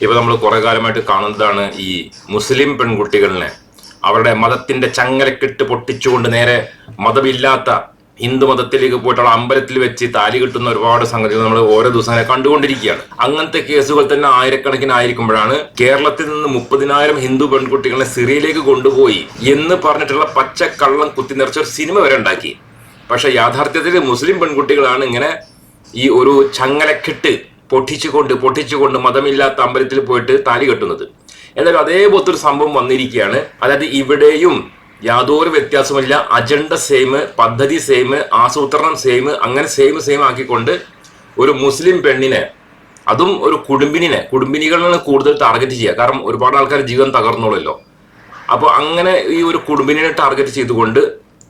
ഇപ്പൊ നമ്മൾ കുറെ കാലമായിട്ട് കാണുന്നതാണ് ഈ മുസ്ലിം പെൺകുട്ടികളിനെ. അവരുടെ മതത്തിന്റെ ചങ്ങലക്കെട്ട് പൊട്ടിച്ചുകൊണ്ട് നേരെ മതമില്ലാത്ത ഹിന്ദു മതത്തിലേക്ക് പോയിട്ടുള്ള അമ്പലത്തിൽ വെച്ച് താലി കിട്ടുന്ന ഒരുപാട് സംഗതികൾ നമ്മൾ ഓരോ ദിവസം കണ്ടുകൊണ്ടിരിക്കുകയാണ്. അങ്ങനത്തെ കേസുകൾ തന്നെ ആയിരക്കണക്കിന് ആയിരിക്കുമ്പോഴാണ് കേരളത്തിൽ നിന്ന് മുപ്പതിനായിരം ഹിന്ദു പെൺകുട്ടികളെ സിറിയയിലേക്ക് കൊണ്ടുപോയി എന്ന് പറഞ്ഞിട്ടുള്ള പച്ചക്കള്ളം കുത്തി നിറച്ച ഒരു സിനിമ വരെ ഉണ്ടാക്കി. പക്ഷെ യാഥാർത്ഥ്യത്തിൽ മുസ്ലിം പെൺകുട്ടികളാണ് ഇങ്ങനെ ഈ ഒരു ചങ്ങലക്കെട്ട് പൊട്ടിച്ചുകൊണ്ട് പൊട്ടിച്ചുകൊണ്ട് മതമില്ലാത്ത അമ്പലത്തിൽ പോയിട്ട് താലി കെട്ടുന്നത്. എന്നാലും അതേപോലത്തെ ഒരു സംഭവം വന്നിരിക്കുകയാണ്. അതായത് ഇവിടെയും യാതൊരു വ്യത്യാസമില്ല അജണ്ട സെയിം പദ്ധതി സെയിം ആസൂത്രണം സെയിം അങ്ങനെ സെയിം സെയിം ആക്കിക്കൊണ്ട് ഒരു മുസ്ലിം പെണ്ണിനെ അതും ഒരു കുടുംബിനിനെ കുടുംബിനികളാണ് കൂടുതൽ ടാർഗറ്റ് ചെയ്യുക. കാരണം ഒരുപാട് ആൾക്കാർ ജീവൻ തകർന്നോളല്ലോ അപ്പോൾ അങ്ങനെ ഈ ഒരു കുടുംബിനെ ടാർഗറ്റ് ചെയ്തുകൊണ്ട്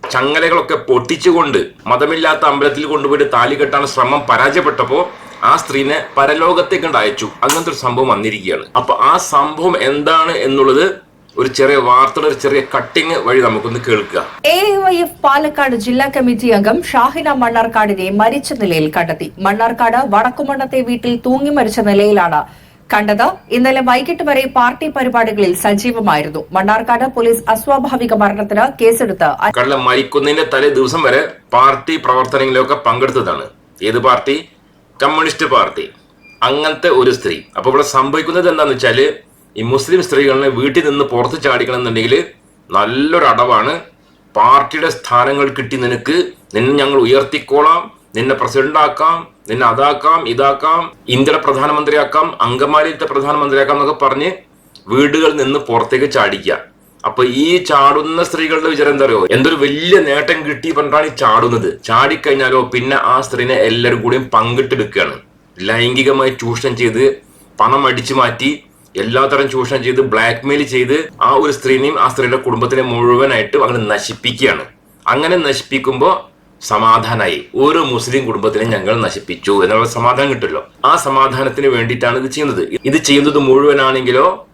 ചങ്ങലകളൊക്കെ പൊട്ടിച്ചുകൊണ്ട് മതമില്ലാത്ത അമ്പലത്തിൽ കൊണ്ടുപോയിട്ട് താലി കെട്ടാൻ ശ്രമം പരാജയപ്പെട്ടപ്പോൾ ആ സ്ത്രീനെ പരലോകത്തേക്ക് അയച്ചു. അങ്ങനത്തെ ഒരു സംഭവം വന്നിരിക്കുകയാണ്. അപ്പൊ ആ സംഭവം എന്താണ് എന്നുള്ളത് ഒരു ചെറിയ വാർത്തയുടെ ഒരു ചെറിയ കട്ടിങ് വഴി നമുക്കൊന്ന് കേൾക്കുക. എ വൈ എഫ് പാലക്കാട് ജില്ലാ കമ്മിറ്റി അംഗം ഷാഹിന മണ്ണാർക്കാടിനെ മരിച്ച നിലയിൽ കണ്ടെത്തി. മണ്ണാർക്കാട് വടക്കുമണ്ണത്തെ വീട്ടിൽ തൂങ്ങി മരിച്ച നിലയിലാണ് കണ്ടത്. ഇന്നലെ വൈകിട്ട് വരെ പാർട്ടി പരിപാടികളിൽ സജീവമായിരുന്നു. മണ്ണാർക്കാട് പോലീസ് അസ്വാഭാവിക മരണത്തിന് കേസെടുത്ത് മരിക്കുന്നതിന്റെ തലേ ദിവസം വരെ പാർട്ടി പ്രവർത്തനങ്ങളിലൊക്കെ പങ്കെടുത്തതാണ്. ഏത് പാർട്ടി? Communist party. അങ്ങനത്തെ ഒരു സ്ത്രീ. അപ്പോൾ ഇവിടെ സംഭവിക്കുന്നത് എന്താന്ന് വെച്ചാൽ ഈ മുസ്ലിം സ്ത്രീകളെ വീട്ടിൽ നിന്ന് പുറത്ത് ചാടിക്കണം എന്നുണ്ടെങ്കിൽ നല്ലൊരു അടവാണ്. പാർട്ടിയുടെ സ്ഥാനങ്ങൾ കിട്ടി നിനക്ക്. നിന്നെ ഞങ്ങൾ ഉയർത്തിക്കോളാം. നിന്നെ പ്രസിഡന്റ് ആക്കാം. നിന്നെ അതാക്കാം ഇതാക്കാം. ഇന്ത്യയുടെ പ്രധാനമന്ത്രിയാക്കാം അങ്കമാലിത്തെ പ്രധാനമന്ത്രിയാക്കാം എന്നൊക്കെ പറഞ്ഞ് വീടുകളിൽ നിന്ന് പുറത്തേക്ക് ചാടിക്കുക. അപ്പൊ ഈ ചാടുന്ന സ്ത്രീകളുടെ വിചാരം എന്താ പറയുക എന്തൊരു വലിയ നേട്ടം കിട്ടി പറഞ്ഞിട്ടാണ് ഈ ചാടുന്നത്. ചാടിക്കഴിഞ്ഞാലോ പിന്നെ ആ സ്ത്രീനെ എല്ലാവരും കൂടിയും പങ്കിട്ടെടുക്കുകയാണ്. ലൈംഗികമായി ചൂഷണം ചെയ്ത് പണം അടിച്ചു മാറ്റി എല്ലാത്തരം ചൂഷണം ചെയ്ത് ബ്ലാക്ക്മെയിൽ ചെയ്ത് ആ ഒരു സ്ത്രീനെയും ആ സ്ത്രീയുടെ കുടുംബത്തിനെ മുഴുവനായിട്ട് അങ്ങനെ നശിപ്പിക്കുകയാണ്. അങ്ങനെ നശിപ്പിക്കുമ്പോൾ സമാധാനമായി ഓരോ മുസ്ലിം കുടുംബത്തിനെ ഞങ്ങൾ നശിപ്പിച്ചു. എന്നുള്ള സമാധാനം കിട്ടുമല്ലോ. ആ സമാധാനത്തിന് വേണ്ടിയിട്ടാണ് ഇത് ചെയ്യുന്നത്. ഇത് ചെയ്യുന്നത് മുഴുവനാണെങ്കിലോ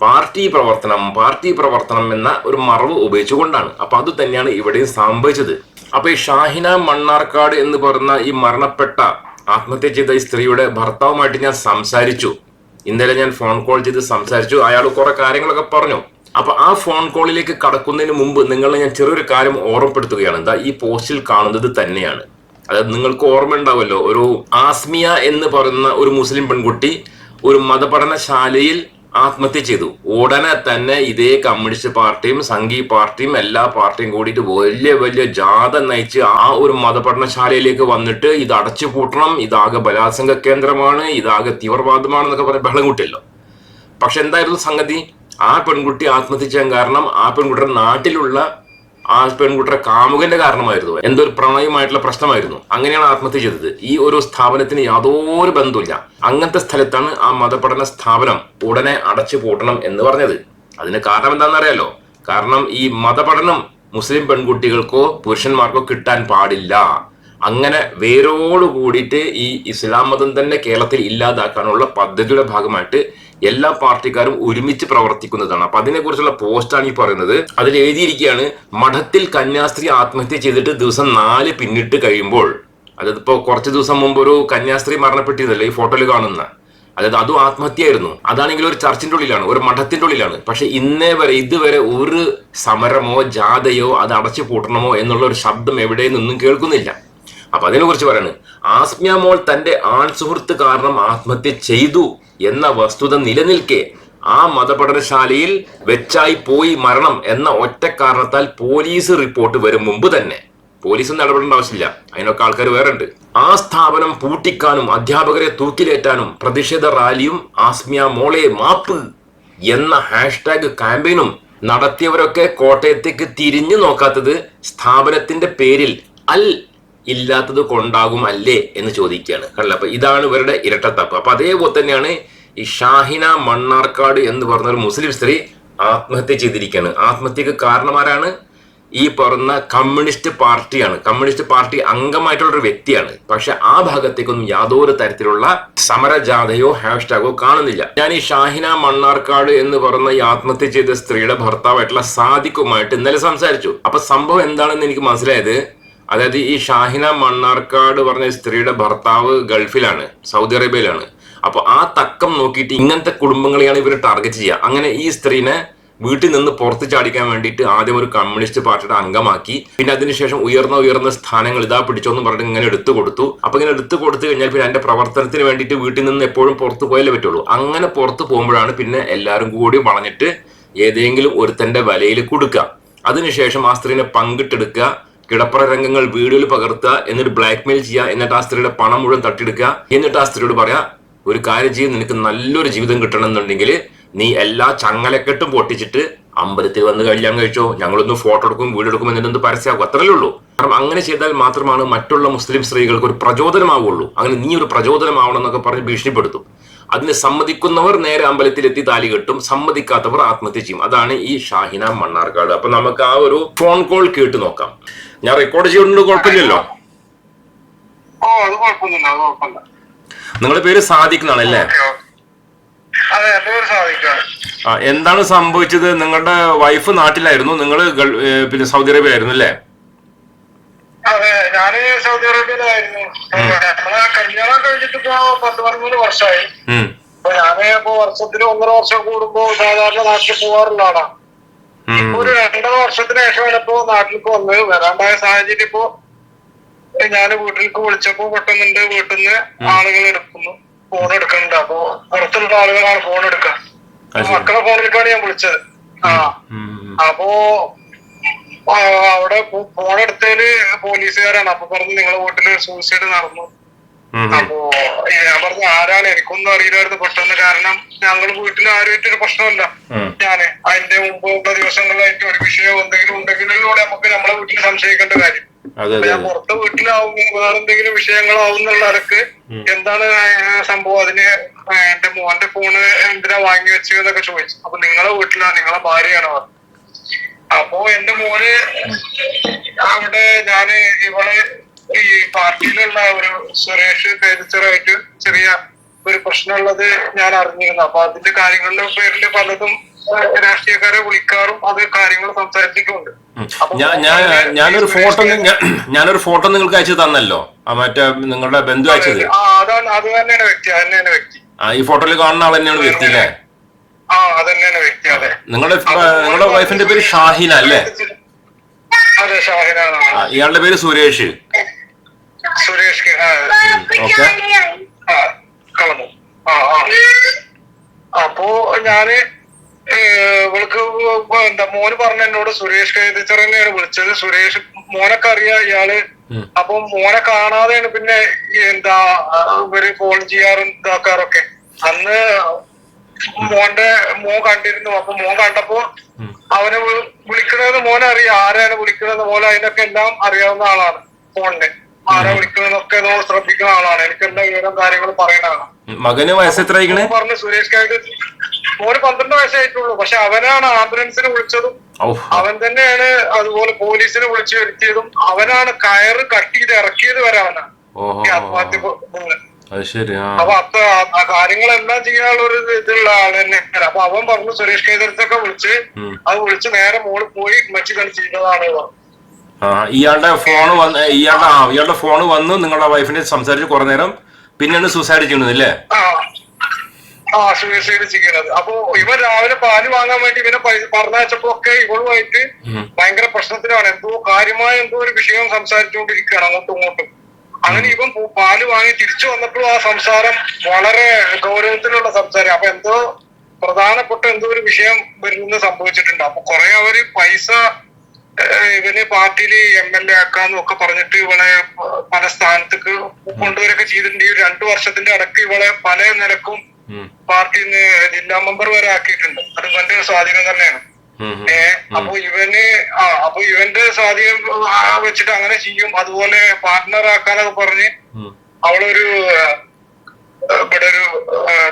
പാർട്ടി പ്രവർത്തനം പാർട്ടി പ്രവർത്തനം എന്ന ഒരു മറവ് ഉപയോഗിച്ചുകൊണ്ടാണ്. അപ്പൊ അത് തന്നെയാണ് ഇവിടെയും സംഭവിച്ചത്. അപ്പൊ ഈ ഷാഹിന മണ്ണാർക്കാട് എന്ന് പറയുന്ന ഈ മരണപ്പെട്ട ആത്മഹത്യ ചെയ്ത ഈ സ്ത്രീയുടെ ഭർത്താവുമായിട്ട് ഞാൻ സംസാരിച്ചു. ഇന്നലെ ഞാൻ ഫോൺ കോൾ ചെയ്ത് സംസാരിച്ചു. അയാൾ കുറെ കാര്യങ്ങളൊക്കെ പറഞ്ഞു. അപ്പൊ ആ ഫോൺ കോളിലേക്ക് കടക്കുന്നതിന് മുമ്പ് നിങ്ങളെ ഞാൻ ചെറിയൊരു കാര്യം ഓർമ്മപ്പെടുത്തുകയാണ്. എന്താ ഈ പോസ്റ്റിൽ കാണുന്നത് തന്നെയാണ്. അതായത് നിങ്ങൾക്ക് ഓർമ്മ ഉണ്ടാവുമല്ലോ ഒരു ആസ്മിയ എന്ന് പറയുന്ന ഒരു മുസ്ലിം പെൺകുട്ടി ഒരു മതപഠനശാലയിൽ ആത്മഹത്യ ചെയ്തു. ഉടനെ തന്നെ ഇതേ കമ്മ്യൂണിസ്റ്റ് പാർട്ടിയും സംഘീ പാർട്ടിയും എല്ലാ പാർട്ടിയും കൂടിയിട്ട് വലിയ വലിയ ജാഥ നയിച്ച് ആ ഒരു മതപഠനശാലയിലേക്ക് വന്നിട്ട് ഇത് അടച്ചു പൂട്ടണം. ഇതാകെ ബലാത്സംഗ കേന്ദ്രമാണ്. ഇതാകെ തീവ്രവാദമാണെന്നൊക്കെ പറഞ്ഞ് ബഹളം കൂട്ടിയല്ലോ. പക്ഷെ എന്തായിരുന്നു സംഗതി? ആ പെൺകുട്ടി ആത്മഹത്യ ചെയ്യാൻ കാരണം ആ പെൺകുട്ടിയുടെ നാട്ടിലുള്ള ആ പെൺകുട്ടിയുടെ കാമുകന്റെ കാരണമായിരുന്നു എന്തോ ഒരു പ്രണയമായിട്ടുള്ള പ്രശ്നമായിരുന്നു. അങ്ങനെയാണ് ആത്മഹത്യ ചെയ്തത്. ഈ ഒരു സ്ഥാപനത്തിന് യാതൊരു ബന്ധമില്ല അങ്ങനത്തെ സ്ഥലത്താണ് ആ മതപഠന സ്ഥാപനം ഉടനെ അടച്ചു പൂട്ടണം എന്ന് പറഞ്ഞത്. അതിന് കാരണം എന്താണെന്ന് അറിയാലോ? കാരണം ഈ മതപഠനം മുസ്ലിം പെൺകുട്ടികൾക്കോ പുരുഷന്മാർക്കോ കിട്ടാൻ പാടില്ല. അങ്ങനെ വേരോട് കൂടിയിട്ട് ഈ ഇസ്ലാം മതം തന്നെ കേരളത്തിൽ ഇല്ലാതാക്കാനുള്ള പദ്ധതിയുടെ ഭാഗമായിട്ട് എല്ലാ പാർട്ടിക്കാരും ഒരുമിച്ച് പ്രവർത്തിക്കുന്നതാണ്. അപ്പൊ അതിനെ കുറിച്ചുള്ള പോസ്റ്റാണ് ഈ പറയുന്നത്. അതിൽ എഴുതിയിരിക്കുകയാണ് മഠത്തിൽ കന്യാസ്ത്രീ ആത്മഹത്യ ചെയ്തിട്ട് ദിവസം നാല് പിന്നിട്ട് കഴിയുമ്പോൾ അതായത് ഇപ്പോൾ കുറച്ച് ദിവസം മുമ്പ് ഒരു കന്യാസ്ത്രീ മരണപ്പെട്ടിരുന്നല്ലോ ഈ ഫോട്ടോയിൽ കാണുന്ന. അതായത് അതും ആത്മഹത്യയായിരുന്നു. അതാണെങ്കിൽ ഒരു ചർച്ചിന്റെ ഉള്ളിലാണ് ഒരു മഠത്തിന്റെ ഉള്ളിലാണ്. പക്ഷെ ഇന്നേ വരെ ഇതുവരെ ഒരു സമരമോ ജാഥയോ അത് അടച്ചു പൂട്ടണമോ എന്നുള്ള ഒരു ശബ്ദം എവിടെ നിന്നും കേൾക്കുന്നില്ല. അപ്പൊ അതിനെക്കുറിച്ച് പറയാണ് ആസ്മിയ മോൾ തന്റെ ആൺ സുഹൃത്ത് കാരണം ആത്മഹത്യ ചെയ്തു എന്ന വസ്തുത നിലനിൽക്കെ ആ മതപഠനശാലയിൽ വെച്ചായി പോയി മരണം എന്ന ഒറ്റ കാരണത്താൽ പോലീസ് റിപ്പോർട്ട് വരും മുമ്പ് തന്നെ. പോലീസ് ഇടപെടേണ്ട ആവശ്യമില്ല. അതിനൊക്കെ ആൾക്കാർ വേറെ ഉണ്ട് ആ സ്ഥാപനം പൂട്ടിക്കാനും അധ്യാപകരെ തൂക്കിലേറ്റാനും പ്രതിഷേധ റാലിയും ആസ്മിയ മോളെ മാപ്പ് എന്ന ഹാഷ്ടാഗ് ക്യാമ്പയിനും നടത്തിയവരൊക്കെ കോട്ടയത്തേക്ക് തിരിഞ്ഞു നോക്കാത്തത് സ്ഥാപനത്തിന്റെ പേരിൽ അൽ ഇല്ലാത്തത് കൊണ്ടാകും അല്ലേ എന്ന് ചോദിക്കുകയാണ്. കണ്ടല്ലോ അപ്പൊ ഇതാണ് ഇവരുടെ ഇരട്ടത്തപ്പ്. അപ്പൊ അതേപോലെ തന്നെയാണ് ഈ ഷാഹിന മണ്ണാർക്കാട് എന്ന് പറഞ്ഞ ഒരു മുസ്ലിം സ്ത്രീ ആത്മഹത്യ ചെയ്തിരിക്കുകയാണ്. ആത്മഹത്യക്ക് കാരണമാരാണ് ഈ പറഞ്ഞ കമ്മ്യൂണിസ്റ്റ് പാർട്ടിയാണ്. കമ്മ്യൂണിസ്റ്റ് പാർട്ടി അംഗമായിട്ടുള്ള ഒരു വ്യക്തിയാണ്. പക്ഷെ ആ ഭാഗത്തേക്കൊന്നും യാതൊരു തരത്തിലുള്ള സമരജാഥയോ ഹാഷ്ടാഗോ കാണുന്നില്ല. ഞാൻ ഈ ഷാഹിന മണ്ണാർക്കാട് എന്ന് പറഞ്ഞ ഈ ആത്മഹത്യ ചെയ്ത സ്ത്രീയുടെ ഭർത്താവായിട്ടുള്ള സാദിഖുമായിട്ട് ഇന്നലെ സംസാരിച്ചു. അപ്പൊ സംഭവം എന്താണെന്ന് എനിക്ക് മനസ്സിലായത് അതായത് ഈ ഷാഹിന മണ്ണാർക്കാട് പറഞ്ഞ സ്ത്രീയുടെ ഭർത്താവ് ഗൾഫിലാണ് സൗദി അറേബ്യയിലാണ്. അപ്പൊ ആ തക്കം നോക്കിയിട്ട് ഇങ്ങനത്തെ കുടുംബങ്ങളെയാണ് ഇവർ ടാർഗറ്റ് ചെയ്യുക. അങ്ങനെ ഈ സ്ത്രീനെ വീട്ടിൽ നിന്ന് പുറത്ത് ചാടിക്കാൻ വേണ്ടിയിട്ട് ആദ്യം ഒരു കമ്മ്യൂണിസ്റ്റ് പാർട്ടിയുടെ അംഗമാക്കി പിന്നെ അതിനുശേഷം ഉയർന്ന ഉയർന്ന സ്ഥാനങ്ങൾ ഇതാ പിടിച്ചോന്ന് പറഞ്ഞിട്ട് ഇങ്ങനെ എടുത്തു കൊടുത്തു. അപ്പൊ ഇങ്ങനെ എടുത്തു കൊടുത്തു കഴിഞ്ഞാൽ പിന്നെ അതിന്റെ പ്രവർത്തനത്തിന് വേണ്ടിയിട്ട് വീട്ടിൽ നിന്ന് എപ്പോഴും പുറത്ത് പോയാലേ പറ്റുള്ളൂ. അങ്ങനെ പുറത്ത് പോകുമ്പോഴാണ് പിന്നെ എല്ലാവരും കൂടി വളഞ്ഞിട്ട് ഏതെങ്കിലും ഒരുത്തന്റെ വലയിൽ കൊടുക്കുക. അതിനുശേഷം ആ സ്ത്രീനെ പങ്കിട്ടെടുക്കുക. കിടപ്പറ രംഗങ്ങൾ വീഡിയോയിൽ പകർത്തുക എന്നിട്ട് ബ്ലാക്ക് മെയിൽ ചെയ്യുക എന്നിട്ട് ആ സ്ത്രീയുടെ പണം മുഴുവൻ തട്ടിയെടുക്കുക. എന്നിട്ട് ആ സ്ത്രീയോട് പറയാ ഒരു കാര്യം ചെയ്യും നിനക്ക് നല്ലൊരു ജീവിതം കിട്ടണം എന്നുണ്ടെങ്കിൽ നീ എല്ലാ ചങ്ങലക്കെട്ടും പൊട്ടിച്ചിട്ട് അമ്പലത്തിൽ വന്ന് കല്യാണം കഴിച്ചോ ഞങ്ങളൊന്ന് ഫോട്ടോ എടുക്കും വീഡിയോ എടുക്കും എന്നിട്ടൊന്ന് പരസ്യമാകും അത്രയല്ലേ ഉള്ളൂ. കാരണം അങ്ങനെ ചെയ്താൽ മാത്രമാണ് മറ്റുള്ള മുസ്ലിം സ്ത്രീകൾക്ക് ഒരു പ്രചോദനമാവുള്ളൂ. അങ്ങനെ നീ ഒരു പ്രചോദനമാവണം എന്നൊക്കെ പറഞ്ഞ് ഭീഷണിപ്പെടുത്തും. അതിന് സമ്മതിക്കുന്നവർ നേരെ അമ്പലത്തിലെത്തി താലി കെട്ടും സമ്മതിക്കാത്തവർ ആത്മഹത്യ ചെയ്യും. അതാണ് ഈ ഷാഹിന മണ്ണാർക്കാട്. അപ്പൊ നമുക്ക് ആ ഒരു ഫോൺ കോൾ കേട്ട് നോക്കാം. ഞാൻ റെക്കോർഡ് ചെയ്യുന്നുണ്ട് കുഴപ്പമില്ലല്ലോ. നിങ്ങളുടെ പേര് സാധിക്കുന്നതാണ് അല്ലേ? ആ എന്താണ് സംഭവിച്ചത്? നിങ്ങളുടെ വൈഫ് നാട്ടിലായിരുന്നു. നിങ്ങൾ പിന്നെ സൗദി അറേബ്യ ആയിരുന്നു അല്ലേ? അതെ ഞാൻ സൗദി അറേബ്യയിലായിരുന്നു. നമ്മളെ കല്യാണം കഴിഞ്ഞിട്ട് ഇപ്പൊ പത്ത് പതിമൂന്ന് വർഷമായി. അപ്പൊ ഞാൻ ഇപ്പൊ വർഷത്തിന് ഒന്നര വർഷം കൂടുമ്പോ സാധാരണ നാട്ടിൽ പോവാറുള്ള ആളാണ് ഉം, ഇപ്പൊ ഒരു രണ്ടര വർഷത്തിന് ശേഷമാണ് ഇപ്പോ നാട്ടിലേക്ക് വന്നത്. വരാണ്ടായ സാഹചര്യം ഇപ്പോ ഞാൻ വീട്ടിലേക്ക് വിളിച്ചപ്പോ പെട്ടെന്നുണ്ട് വീട്ടിൽ നിന്ന് ആളുകൾ എടുക്കുന്നു. ഫോൺ എടുക്കുന്നുണ്ട്. അപ്പൊ പുറത്തുള്ള ആളുകളാണ് ഫോൺ എടുക്കുക. മക്കളെ ഫോണിലേക്കാണ് ഞാൻ വിളിച്ചത്. ആ. അപ്പോ അവിടെ ഫോൺ എടുത്തതിൽ പോലീസുകാരാണ്. അപ്പൊ പറഞ്ഞു നിങ്ങളെ വീട്ടിൽ സൂയിസൈഡ് നടന്നു. അപ്പോ ഞാൻ പറഞ്ഞു ആരാണ്? എനിക്കൊന്നും അറിയില്ലായിരുന്നു പെട്ടെന്ന്. കാരണം ഞങ്ങൾ വീട്ടിൽ ആരുമായിട്ടൊരു പ്രശ്നമല്ല പ്രശ്നമില്ല ഞാൻ അതിന്റെ മുമ്പുള്ള ദിവസങ്ങളിലായിട്ട് ഒരു വിഷയം എന്തെങ്കിലും ഉണ്ടെങ്കിലൂടെ നമുക്ക് നമ്മളെ വീട്ടിൽ സംശയിക്കേണ്ട കാര്യം. ഞാൻ പുറത്തെ വീട്ടിലാവും വേറെ എന്തെങ്കിലും വിഷയങ്ങളാവും എന്നുള്ള അരക്ക് എന്താണ് സംഭവം? അതിന് എന്റെ മോന്റെ ഫോണ് എന്തിനാ വാങ്ങി വെച്ചത് എന്നൊക്കെ ചോദിച്ചു. അപ്പൊ നിങ്ങളെ വീട്ടിലാണ് നിങ്ങളെ ഭാര്യയാണ്? പറഞ്ഞത് അപ്പോ എന്റെ മോന് അവിടെ ഞാൻ ഇവൾ ഈ പാർട്ടിയിലുള്ള ഒരു സുരേഷ് കൈതച്ചറായിട്ട് ചെറിയ ഒരു പ്രശ്നമുള്ളത് ഞാൻ അറിഞ്ഞിരുന്നു. അപ്പൊ അതിന്റെ കാര്യങ്ങളുടെ പേരിൽ പലതും രാഷ്ട്രീയക്കാരെ വിളിക്കാറും അത് കാര്യങ്ങൾ സംസാരിച്ചിട്ടുണ്ട്. ഞാനൊരു ഫോട്ടോ ഞാനൊരു ഫോട്ടോ നിങ്ങൾക്ക് അയച്ചു തന്നല്ലോ. മറ്റേ നിങ്ങളുടെ ബന്ധു അയച്ചത്. അതാണ് അത് തന്നെയാണ് വ്യക്തി അത് തന്നെയാണ് വ്യക്തി. ആ ഈ ഫോട്ടോയിൽ കാണുന്ന ആൾ തന്നെയാണ് വ്യക്തി അല്ലേ? നിങ്ങളുടെ നിങ്ങളുടെ വൈഫിന്റെ പേര് ഷാഹിന അല്ലേ? ഇയാളുടെ പേര് സുരേഷ്. സുരേഷ് കെ- ആ, ഓക്കെ. ആ, കളഞ്ഞു. ആ ആ. അപ്പോ ഞാൻ ഇവൾക്ക് എന്താ മോന് പറഞ്ഞ എന്നോട് സുരേഷ് കൈതച്ചർ തന്നെയാണ് വിളിച്ചത്. സുരേഷ് മോനൊക്കെ അറിയാം ഇയാൾ. അപ്പൊ മോനെ കാണാതെയാണ് പിന്നെ എന്താ ഇവർ ഫോൺ ചെയ്യാറും ഇതാക്കാറൊക്കെ. അന്ന് മോന്റെ മോൻ കണ്ടിരുന്നു. അപ്പൊ മോൻ കണ്ടപ്പോ അവനെ വിളിക്കണത് മോനെ അറിയാം ആരാണ് വിളിക്കണത് മോനെ അതിനൊക്കെ എല്ലാം അറിയാവുന്ന ആളാണ് ഫോണിന് ആരാ വിളിക്കണമെന്നൊക്കെ നോ ശ്രദ്ധിക്കുന്ന ആളാണ്. എനിക്ക് എല്ലാ വിവരം കാര്യങ്ങളും പറയുന്ന ആളാണ് മകന് വയസ്സ് എത്ര പറഞ്ഞു സുരേഷ് കായിട്ട് മോന് പന്ത്രണ്ട് വയസ്സായിട്ടുള്ളൂ പക്ഷെ അവനാണ് ആംബുലൻസിന് വിളിച്ചതും അവൻ തന്നെയാണ് അതുപോലെ പോലീസിനെ വിളിച്ചു വരുത്തിയതും അവനാണ് കയറ് കട്ട് ചെയ്ത് ഇറക്കിയത് വരെ അവനാണ്. ആത്മഹത്യ അത് ശരി ആ. അപ്പൊ അത്ര ആ കാര്യങ്ങളെല്ലാം ചെയ്യാനുള്ള ഒരു ഇതുള്ള ആൾ തന്നെ അപ്പൊ അവൻ പറഞ്ഞു സുരേഷ് കേന്ദ്രത്തൊക്കെ വിളിച്ച്. അത് വിളിച്ച് നേരെ മോൾ പോയി മച്ചി കളിച്ചിരുന്നതാണ് പറഞ്ഞു. ആ ഇയാളുടെ ഫോൺ വന്ന് ഇയാളുടെ ആ ഇയാളുടെ ഫോൺ വന്ന് നിങ്ങളുടെ വൈഫിനെ സംസാരിച്ച് കുറെ നേരം പിന്നെയാണ് സൂസൈഡ് ചെയ്യുന്നത് അല്ലേ ആ സൂസൈഡ് ചെയ്യുന്നത്. അപ്പൊ ഇവൻ രാവിലെ പാൽ വാങ്ങാൻ വേണ്ടി ഇവനെ പറഞ്ഞയച്ചപ്പോ ഒക്കെ ഇവളുമായിട്ട്. ഭയങ്കര പ്രശ്നത്തിലാണ്. എന്തോ കാര്യമായ എന്തോ ഒരു വിഷയം സംസാരിച്ചുകൊണ്ടിരിക്കുകയാണ് അങ്ങോട്ടും ഇങ്ങോട്ടും. അങ്ങനെ ഇവൻ പാൽ വാങ്ങി തിരിച്ചു വന്നപ്പോഴും ആ സംസാരം വളരെ ഗൗരവത്തിലുള്ള സംസാരം. അപ്പൊ എന്തോ പ്രധാനപ്പെട്ട എന്തോ ഒരു വിഷയം വരുന്നത് സംഭവിച്ചിട്ടുണ്ട്. അപ്പൊ കുറെ അവർ പൈസ ഇവന് പാർട്ടിയിൽ എം എൽ എ ആക്കാന്നും ഒക്കെ പറഞ്ഞിട്ട് ഇവളെ പല സ്ഥാനത്തേക്ക് കൊണ്ടുവരൊക്കെ ചെയ്തിട്ടുണ്ട്. ഈ രണ്ടു വർഷത്തിന്റെ അടക്ക് ഇവളെ പല നിലക്കും. പാർട്ടിയിൽ നിന്ന് ജില്ലാ മെമ്പർ വരെ ആക്കിയിട്ടുണ്ട്. അത് ഇവന്റെ സ്വാധീനം തന്നെയാണ്. ഏഹ് അപ്പൊ ഇവന് ആ അപ്പൊ ഇവന്റെ സ്വാധീനം വെച്ചിട്ട് അങ്ങനെ ചെയ്യും. അതുപോലെ പാർട്ട്ണർ ആക്കാനൊക്കെ പറഞ്ഞ്. അവളൊരു ഇവിടെ ഒരു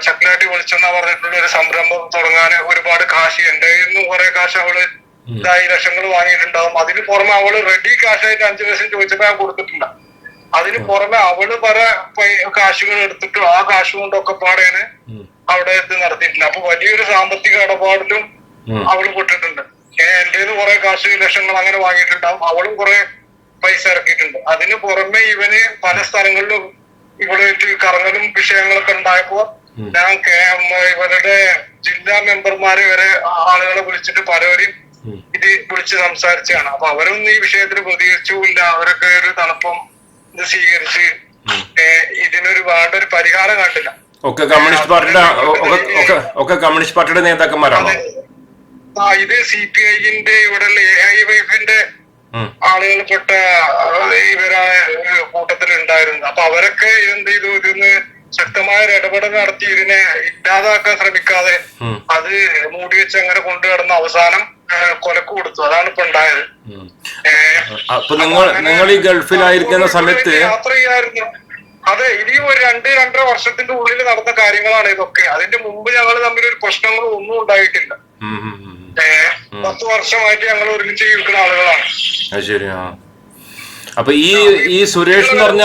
ചക്കലാട്ടി വിളിച്ചെന്നാ പറഞ്ഞിട്ടുള്ള ഒരു സംരംഭം തുടങ്ങാൻ ഒരുപാട് കാശ് എന്റെ കയ്യിൽ കുറെ കാശ് അവൾ ഇതായി ലക്ഷങ്ങൾ വാങ്ങിയിട്ടുണ്ടാവും. അതിന് പുറമെ അവൾ റെഡി കാശായിട്ട് അഞ്ചു ലക്ഷം ചോദിച്ചപ്പോ ഞാൻ കൊടുത്തിട്ടില്ല. അതിന് പുറമെ അവൾ പല കാശുകൾ എടുത്തിട്ട് ആ കാശ് കൊണ്ടൊക്കെ പാടേന് അവിടെ ഇത് നടത്തിയിട്ടുണ്ട് അപ്പൊ വലിയൊരു സാമ്പത്തിക ഇടപാടിലും. അവൾ പെട്ടിട്ടുണ്ട്. എന്റെ കുറെ കാശ് ലക്ഷങ്ങൾ അങ്ങനെ വാങ്ങിയിട്ടുണ്ടാവും. അവളും കുറെ പൈസ ഇറക്കിയിട്ടുണ്ട്. അതിന് പുറമെ ഇവന് പല സ്ഥലങ്ങളിലും ഇവിടെ കറങ്ങലും വിഷയങ്ങളൊക്കെ ഉണ്ടായപ്പോ ഞാൻ ഇവരുടെ ജില്ലാ മെമ്പർമാരെ വരെ ആളുകളെ വിളിച്ചിട്ട് പലവരും ഉം. ഇത് വിളിച്ച് സംസാരിച്ചാണ് അപ്പൊ അവരൊന്നും ഈ വിഷയത്തിൽ പ്രതികരിച്ചുമില്ല. അവരൊക്കെ ഒരു തണുപ്പം ഇത് സ്വീകരിച്ച് ഇതിനൊരു വേണ്ട ഒരു പരിഹാരം കണ്ടില്ല. ഒക്കെ കമ്മ്യൂണിസ്റ്റ് പാർട്ടിയുടെ ഒക്കെ കമ്മ്യൂണിസ്റ്റ് പാർട്ടിയുടെ നേതാക്കന്മാരാണോ? ആ ഇത് സി പി ഐന്റെ ഇവിടെ എ ഐ വൈഫിന്റെ. ആളുകൾപ്പെട്ട ഇവരായ കൂട്ടത്തിൽ ഉണ്ടായിരുന്നു അപ്പൊ അവരൊക്കെ എന്ത് ചെയ്തു? ഇതിന്ന് ശക്തമായ ഒരു ഇടപെടൽ നടത്തി. ഇതിനെ ഇല്ലാതാക്കാൻ ശ്രമിക്കാതെ അത് മൂടി വെച്ച് അങ്ങനെ കൊണ്ടുകിടന്ന അവസാനം കൊലക്ക് കൊടുത്തു. അതാണ് ഇപ്പൊ ഉണ്ടായത് അപ്പൊ നിങ്ങൾ നിങ്ങൾ ഈ ഗൾഫിലായിരിക്കുന്ന സമയത്ത് യാത്ര ചെയ്യായിരുന്നു. അതെ ഇനി ഒരു രണ്ട് രണ്ടര വർഷത്തിന്റെ ഉള്ളിൽ നടന്ന കാര്യങ്ങളാണ് ഇതൊക്കെ. അതിന്റെ മുമ്പ് ഞങ്ങൾ തമ്മിൽ ഒരു പ്രശ്നങ്ങളും ഒന്നും ഉണ്ടായിട്ടില്ല. പത്ത് വർഷമായിട്ട് ഞങ്ങൾ ഒരുമിച്ച് ജീവിക്കുന്ന ആളുകളാണ്. അപ്പൊ ഈ ഈ സുരേഷ് എന്ന് പറഞ്ഞ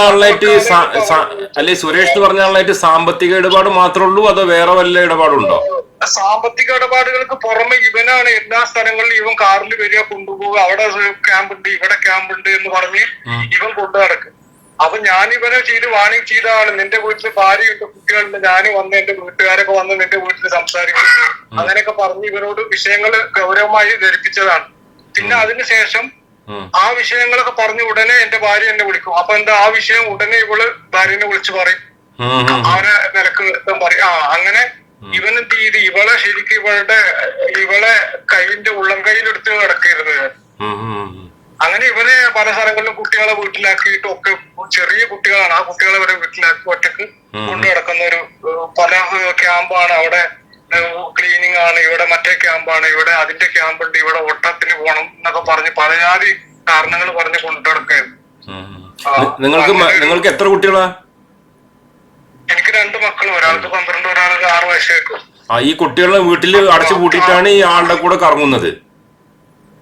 സാ- അല്ലെ സുരേഷ് എന്ന് പറഞ്ഞ ആളായിട്ട് സാമ്പത്തിക ഇടപാട് മാത്രമേ ഉള്ളൂ അതോ വേറെ വല്ല ഇടപാടുണ്ടോ സാമ്പത്തിക ഇടപാടുകൾക്ക് പുറമെ ഇവനാണ് എല്ലാ സ്ഥലങ്ങളിലും ഇവൻ കാറിൽ വരിക കൊണ്ടുപോവുക. അവിടെ ക്യാമ്പ് ഉണ്ട് ഇവിടെ ക്യാമ്പ് ഉണ്ട് എന്ന് പറഞ്ഞ് ഇവൻ കൊണ്ടു നടക്കും. അപ്പൊ ഞാൻ ഇവനെ ചെയ്ത് വാണിംഗ് ചെയ്തതാണ് നിന്റെ വീട്ടിൽ ഭാര്യയുണ്ട് കുട്ടികളുണ്ട്. ഞാൻ വന്ന് എന്റെ വീട്ടുകാരൊക്കെ വന്ന് നിന്റെ വീട്ടിൽ സംസാരിക്കും. അങ്ങനെയൊക്കെ പറഞ്ഞ് ഇവനോട് വിഷയങ്ങൾ ഗൗരവമായി ധരിപ്പിച്ചതാണ്. പിന്നെ അതിനുശേഷം ആ. വിഷയങ്ങളൊക്കെ പറഞ്ഞ് ഉടനെ എന്റെ ഭാര്യ എന്നെ വിളിക്കും. അപ്പൊ എന്താ ആ വിഷയം ഉടനെ ഇവൾ ഭാര്യനെ വിളിച്ചു പറയും. അവരെ. അവനെ നിലയ്ക്ക് പറയും. ആ അങ്ങനെ ഇവൻ എന്ത് ചെയ്ത്? ഇവളെ ശരിക്കും ഇവളുടെ ഇവളെ കൈയിന്റെ ഉള്ളം കൈയിലെടുത്ത് കിടക്കരുത്. അങ്ങനെ ഇവനെ പല സ്ഥലങ്ങളിലും കുട്ടികളെ വീട്ടിലാക്കിയിട്ടും ഒക്കെ ചെറിയ കുട്ടികളാണ്. ആ കുട്ടികളെ വരെ വീട്ടിലാക്കി ഒറ്റയ്ക്ക് കൊണ്ടു കിടക്കുന്ന ഒരു പല ക്യാമ്പാണ്. അവിടെ ക്ലീനിങ് ആണ്. ഇവിടെ മറ്റേ ക്യാമ്പാണ്. ഇവിടെ അതിന്റെ ക്യാമ്പ് ഉണ്ട് ഇവിടെ ഓട്ടത്തിന് പോകണം എന്നൊക്കെ പറഞ്ഞ് പലജാതി കാരണങ്ങൾ പറഞ്ഞ് കൊണ്ടു കിടക്കുകയായിരുന്നു നിങ്ങൾക്ക് നിങ്ങൾക്ക് എത്ര കുട്ടികളാ? രണ്ട് മക്കളും ഒരാൾക്ക് പന്ത്രണ്ട് ഒരാൾക്ക് ആറ് വയസ്സേക്കും ആ ഈ കുട്ടികളെ വീട്ടിൽ അടച്ചു പൂട്ടിയിട്ടാണ് ഈ ആളുടെ കൂടെ കറങ്ങുന്നത്.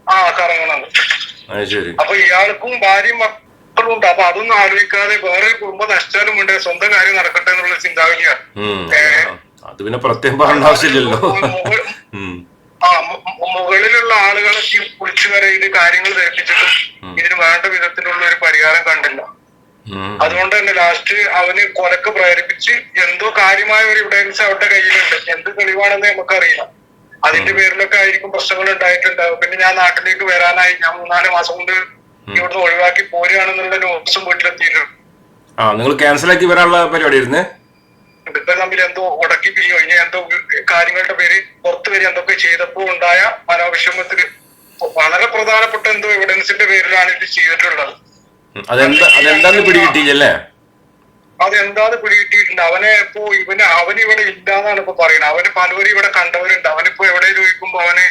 ആ കറങ്ങണം. അത് ശരി. അപ്പൊ ഇയാൾക്കും ഭാര്യയും മക്കളും ഉണ്ട്. അപ്പൊ അതൊന്നും ആലോചിക്കാതെ വേറെ കുടുംബം നശിച്ചാലും ഉണ്ട്. സ്വന്തം കാര്യം നടക്കട്ടെ എന്നുള്ള ചിന്താഗതിയാണ് ഉം. അത് പിന്നെ പ്രത്യേകം പറയേണ്ട ആവശ്യമില്ലല്ലോ. ഉം. ആ മു- മു- മുകളിലുള്ള ആളുകളെ ഈ വിളിച്ചു വരെ ഇത് കാര്യങ്ങൾ ധരിപ്പിച്ചിട്ടും ഇതിന് വേണ്ട വിധത്തിലുള്ള ഒരു പരിഹാരം കണ്ടില്ല. അതുകൊണ്ട് തന്നെ ലാസ്റ്റ് അവന് കൊലക്ക് പ്രേരിപ്പിച്ച് എന്തോ കാര്യമായ ഒരു എവിഡൻസ് അവരുടെ കയ്യിലുണ്ട്. എന്ത് തെളിവാണെന്ന് നമുക്കറിയില്ല. അതിന്റെ പേരിലൊക്കെ ആയിരിക്കും പ്രശ്നങ്ങൾ ഉണ്ടായിട്ടുണ്ടാവും പിന്നെ ഞാൻ നാട്ടിലേക്ക് വരാനായി ഞാൻ മൂന്നാൽ മാസം കൊണ്ട് ഇവിടുന്ന് ഒഴിവാക്കി പോരുകയാണെന്നുള്ള ന്യൂസും വീട്ടിലെത്തിയിട്ടുണ്ട്. ആ നിങ്ങൾ ക്യാൻസലാക്കി വരാനുള്ള പരിപാടി ഇവർ തമ്മിൽ എന്തോ ഉടക്കി പിരിയോ ഇനി എന്തോ കാര്യങ്ങളുടെ പേര് പുറത്തു വരിക എന്തൊക്കെ ചെയ്തപ്പോ ഉണ്ടായ മനോവിഷമത്തിൽ വളരെ പ്രധാനപ്പെട്ട എന്തോ എവിഡൻസിന്റെ പേരിലാണ് ഇത് ചെയ്തിട്ടുള്ളത്. അതെന്താ അതെന്താന്ന് പിടികിട്ടിയില്ലേ അതെന്താന്ന് പിടികിട്ടിയിട്ടുണ്ട് അവനെ ഇപ്പോ ഇവന് ഇവിടെ ഇല്ലാന്നാണ് ഇപ്പൊ പറയുന്നത്. അവന് പലവരും ഇവിടെ കണ്ടവരുണ്ട്. അവനിപ്പോ എവിടെ ചോദിക്കുമ്പോ അവന്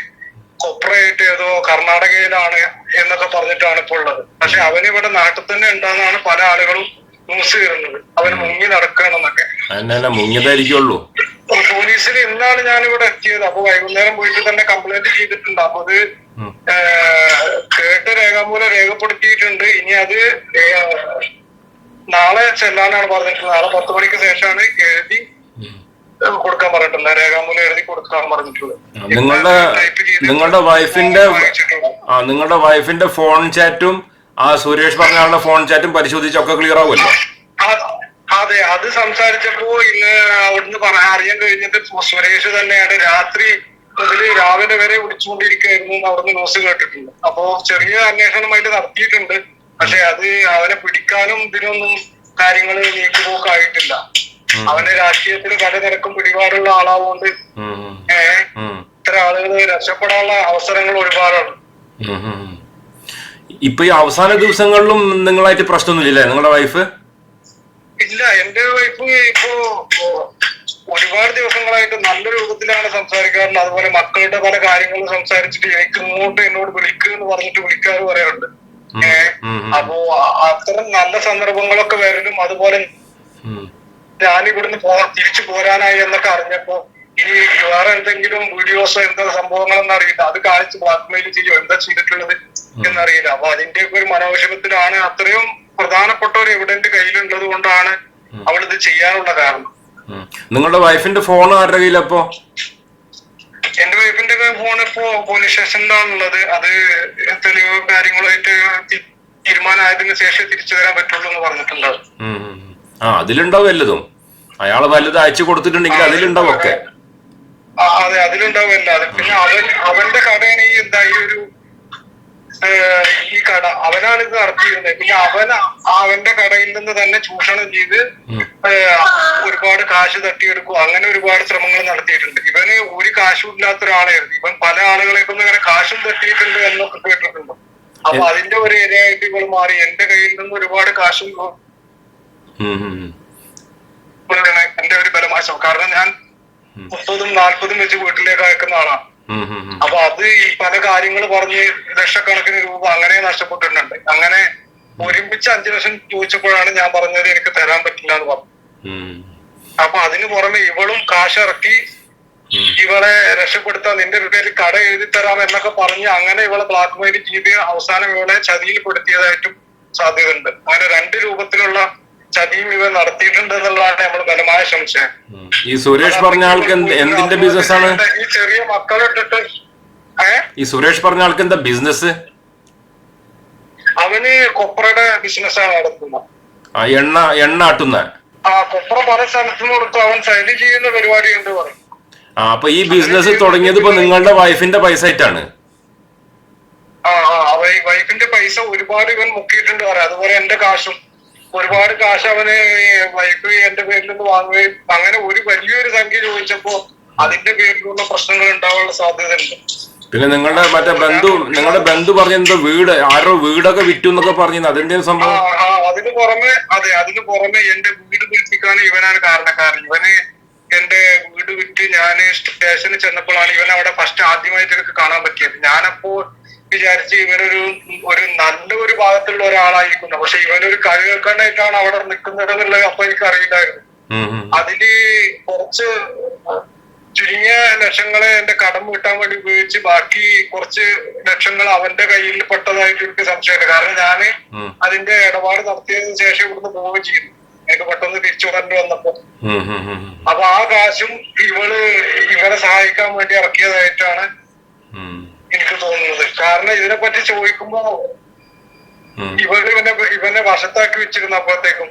കൊപ്രയായിട്ട് ഏതോ കർണാടകയിലാണ് എന്നൊക്കെ പറഞ്ഞിട്ടാണ് ഇപ്പൊ ഉള്ളത്. പക്ഷെ ഇവിടെ നാട്ടിൽ തന്നെ ഉണ്ടാന്നാണ് പല ആളുകളും ന്യൂസ് കയറുന്നത് അവന് മുങ്ങി നടക്കണമെന്നൊക്കെ മുങ്ങിയതായിരിക്കുള്ളൂ പോലീസിൽ ഇന്നാണ് ഞാൻ ഇവിടെ എത്തിയത്. അപ്പൊ വൈകുന്നേരം പോയിട്ട് തന്നെ കംപ്ലൈന്റ് ചെയ്തിട്ടുണ്ട്. അപ്പൊ അത് കേട്ട് രേഖാമൂലം രേഖപ്പെടുത്തിയിട്ടുണ്ട്. ഇനി അത് നാളെ ചെല്ലാനാണ് പറഞ്ഞിട്ടുള്ളത്. നാളെ പത്ത് മണിക്ക് ശേഷമാണ് എഴുതി കൊടുക്കാൻ പറഞ്ഞിട്ടുള്ളത്. രേഖാമൂലം എഴുതി കൊടുക്കാൻ പറഞ്ഞിട്ടുള്ളത്. നിങ്ങളുടെ നിങ്ങളുടെ വൈഫിന്റെ ആ നിങ്ങളുടെ വൈഫിന്റെ ഫോൺ ചാറ്റും ആ സുരേഷ് പറഞ്ഞ ആളുടെ ഫോൺ ചാറ്റും പരിശോധിച്ചൊക്കെ ക്ലിയർ ആവുമല്ലോ? അത് അതെ സംസാരിച്ചപ്പോ ഇന്ന് അവിടുന്ന് പറയാൻ അറിയാൻ കഴിഞ്ഞിട്ട് സുരേഷ് തന്നെയാണ്. രാത്രി മുതൽ രാവിലെ വരെ വിളിച്ചുകൊണ്ടിരിക്കുകയായിരുന്നു എന്ന് അവിടുന്ന് ന്യൂസ് കേട്ടിട്ടുണ്ട്. അപ്പോ ചെറിയ അന്വേഷണമായിട്ട് നടത്തിയിട്ടുണ്ട്. പക്ഷെ അത് അവനെ പിടിക്കാനും ഇതിനൊന്നും കാര്യങ്ങൾ നീക്കുപോക്കായിട്ടില്ല. അവന് രാഷ്ട്രീയത്തിൽ പല നിരക്കും പിടിപാടുള്ള ആളാവുകൊണ്ട് ഇത്ര ഏഹ് ഉം, ആളുകൾ രക്ഷപ്പെടാനുള്ള അവസരങ്ങൾ ഒരുപാടാണ്. ഇപ്പൊ ഈ അവസാന ദിവസങ്ങളിലും നിങ്ങളായിട്ട് പ്രശ്നമൊന്നുമില്ലേ നിങ്ങളുടെ വൈഫ് ഇല്ല എന്റെ വൈഫ് ഇപ്പോ ഒരുപാട് ദിവസങ്ങളായിട്ട് നല്ല രൂപത്തിലാണ് സംസാരിക്കാറുള്ളത്. അതുപോലെ മക്കളുടെ പല കാര്യങ്ങളും സംസാരിച്ചിട്ട് എനിക്ക് ഇങ്ങോട്ട് എന്നോട് വിളിക്കുക എന്ന് പറഞ്ഞിട്ട് വിളിക്കാറ് പറയാറുണ്ട്. ഏഹ്. അപ്പോ അത്തരം നല്ല സന്ദർഭങ്ങളൊക്കെ വരലും അതുപോലെ ഞാൻ ഇവിടുന്ന് പോ തിരിച്ചു പോരാനായി എന്നൊക്കെ അറിഞ്ഞപ്പോ ഇനി വേറെ എന്തെങ്കിലും വീഡിയോസോ എന്താ സംഭവങ്ങളെന്ന് അറിയില്ല. അത് കാണിച്ച് ബ്ലാക്ക്മെയിൽ ചെയ്യോ? എന്താ ചെയ്തിട്ടുള്ളത് എന്നറിയില്ല. അപ്പൊ അതിന്റെ ഒരു മനോവിഷമത്തിലാണ് അത്രയും പ്രധാനപ്പെട്ട ഒരു എവിഡന്റ് കയ്യിലുള്ളത് കൊണ്ടാണ് അവൾ ഇത് ചെയ്യാനുള്ള കാരണം. നിങ്ങളുടെ വൈഫിന്റെ ഫോൺ ആരുടെ കയ്യിലപ്പോ? എന്റെ വൈഫിന്റെ ഫോൺ ഇപ്പോ പോലീസ് സ്റ്റേഷനിലാണുള്ളത്. അത് തെളിവ് കാര്യങ്ങളായിട്ട് തീരുമാനമായതിനു ശേഷം തിരിച്ചു വരാൻ പറ്റുള്ളൂ എന്ന് പറഞ്ഞിട്ടുണ്ട്. ആ അതിലുണ്ടാവും വല്ലതും. അയാൾ വലുത് അയച്ചു കൊടുത്തിട്ടുണ്ടെങ്കിൽ അതിലുണ്ടാവും ഒക്കെ. അതെ അതിലുണ്ടാവും എല്ലാതും പിന്നെ അവൻ അവന്റെ കടയാണ് ഈ എന്താ ഈ ഒരു ഈ കട. അവനാണ് ഇത് നടത്തിയിരുന്നത്. പിന്നെ അവൻ അവന്റെ കടയിൽ നിന്ന് തന്നെ ചൂഷണം ചെയ്ത് ഒരുപാട് കാശ് തട്ടിയെടുക്കും. അങ്ങനെ ഒരുപാട് ശ്രമങ്ങൾ നടത്തിയിട്ടുണ്ട്. ഇവന് ഒരു കാശും ഇല്ലാത്ത ഒരാളായിരുന്നു. ഇവൻ പല ആളുകളെ കൊണ്ട് ഇങ്ങനെ കാശും തട്ടിയിട്ടുണ്ട് എന്നൊക്കെ കേട്ടിട്ടുണ്ട്. അപ്പൊ അതിന്റെ ഒരു ഇരയായിട്ട് ഇവൾ മാറി. എന്റെ കയ്യിൽ നിന്ന് ഒരുപാട് കാശും എന്റെ ഒരു ബലമാശം. കാരണം ഞാൻ മുപ്പതും നാൽപ്പതും വെച്ച് വീട്ടിലേക്ക് അയക്കുന്ന ആളാണ്. അപ്പൊ അത് ഈ പല കാര്യങ്ങൾ പറഞ്ഞ് ലക്ഷക്കണക്കിന് രൂപ അങ്ങനെ നഷ്ടപ്പെട്ടിട്ടുണ്ട്. അങ്ങനെ ഒരുമിച്ച് അഞ്ചു ലക്ഷം ചോദിച്ചപ്പോഴാണ് ഞാൻ പറഞ്ഞത് എനിക്ക് തരാൻ പറ്റില്ല എന്ന് പറഞ്ഞു. അപ്പൊ അതിന് പുറമെ ഇവളും കാശ് ഇറക്കി ഇവളെ രക്ഷപ്പെടുത്താൻ നിന്റെ പേരിൽ കട എഴുതി തരാം എന്നൊക്കെ പറഞ്ഞ് അങ്ങനെ ഇവളെ ബ്ലാക്ക് മെയിൽ ചെയ്ത് അവസാനം ഇവളെ ചതിയിൽപ്പെടുത്തിയതായിട്ടും സാധ്യതയുണ്ട്. അങ്ങനെ രണ്ട് രൂപത്തിലുള്ള ചതിയും ഇവ നടത്തിയിട്ടുണ്ട് എന്നുള്ളതാണ് നമ്മൾ ബലമായ സംശയം. ഈ സുരേഷ് പറഞ്ഞ ആൾക്ക് എന്തിന്റെ ബിസിനസ് ആണ്? ഈ ചെറിയ മക്കളിട്ടിട്ട് ഈ സുരേഷ് പറഞ്ഞ ആൾക്ക് എന്താ ബിസിനസ് അവന് കൊപ്രയുടെ ബിസിനസ്സാണ് നടത്തുന്നത്. ആ എണ്ണ എണ്ണ ആട്ടുന്ന. ആ കൊപ്ര പല സ്ഥലത്തും കൊടുത്തു. അവൻ സെൽ ചെയ്യുന്ന പരിപാടി ഉണ്ട് പറയും ആ അപ്പൊ ഈ ബിസിനസ് തുടങ്ങിയത് ഇപ്പൊ നിങ്ങളുടെ വൈഫിന്റെ പൈസ ആയിട്ടാണ് ആ ആ വൈഫിന്റെ പൈസ ഒരുപാട് ഇവൻ മുക്കിയിട്ടുണ്ട് പറയാം അതുപോലെ എന്റെ കാശും. ഒരുപാട് കാശ് അവന് വൈഫ് എന്റെ പേരിൽ നിന്ന് വാങ്ങുകയും അങ്ങനെ ഒരു വലിയൊരു സംഖ്യ ചോദിച്ചപ്പോ അതിന്റെ പേരിലുള്ള പ്രശ്നങ്ങൾ ഉണ്ടാവാനുള്ള സാധ്യതയുണ്ട്. പിന്നെ നിങ്ങളുടെ മറ്റേ ബന്ധു നിങ്ങളുടെ ബന്ധു പറഞ്ഞെന്തോ വീട് ആരോ വീടൊക്കെ വിറ്റു എന്നൊക്കെ പറഞ്ഞു അതിന്റെ സംഭവം? അതിന് പുറമെ അതെ അതിന് പുറമെ എന്റെ വീട് വിൽപ്പിക്കാൻ ഇവനാണ് കാരണക്കാരൻ. ഇവന് എന്റെ വീട് വിറ്റ് ഞാൻ സ്റ്റേഷനിൽ ചെന്നപ്പോഴാണ് ഇവൻ അവിടെ ഫസ്റ്റ് ആദ്യമായിട്ട് എനിക്ക് കാണാൻ പറ്റിയത്. ഞാനപ്പോ വിചാരിച്ച് ഇവനൊരു ഒരു നല്ല ഒരു ഭാഗത്തുള്ള ഒരാളായിരിക്കുന്നു പക്ഷെ ഇവനൊരു കഴിവെക്കണ്ടായിട്ടാണ് അവിടെ നിൽക്കുന്നത് എന്നുള്ളത് അപ്പൊ എനിക്ക് അറിയില്ലായിരുന്നു. അതിൽ കുറച്ച് ചുരുങ്ങിയ ലക്ഷങ്ങളെ എന്റെ കടം വീട്ടാൻ വേണ്ടി ഉപയോഗിച്ച് ബാക്കി കുറച്ച് ലക്ഷങ്ങൾ അവന്റെ കയ്യിൽ പെട്ടതായിട്ട് എനിക്ക് സംശയമുണ്ട്. കാരണം ഞാൻ അതിന്റെ ഇടപാട് നടത്തിയതിനു ശേഷം ഇവിടുന്ന് പോവുകയും ചെയ്തു. എനിക്ക് പെട്ടെന്ന് തിരിച്ചു വരേണ്ടി വന്നപ്പോ. അപ്പൊ ആ കാശും ഇവൾ ഇവരെ സഹായിക്കാൻ വേണ്ടി ഇറക്കിയതായിട്ടാണ് എനിക്ക് തോന്നുന്നത്. കാരണം ഇതിനെ പറ്റി ചോദിക്കുമ്പോ ഇവർ ഇവനെ ഇവനെ വശത്താക്കി വെച്ചിരുന്നു അപ്പോഴത്തേക്കും.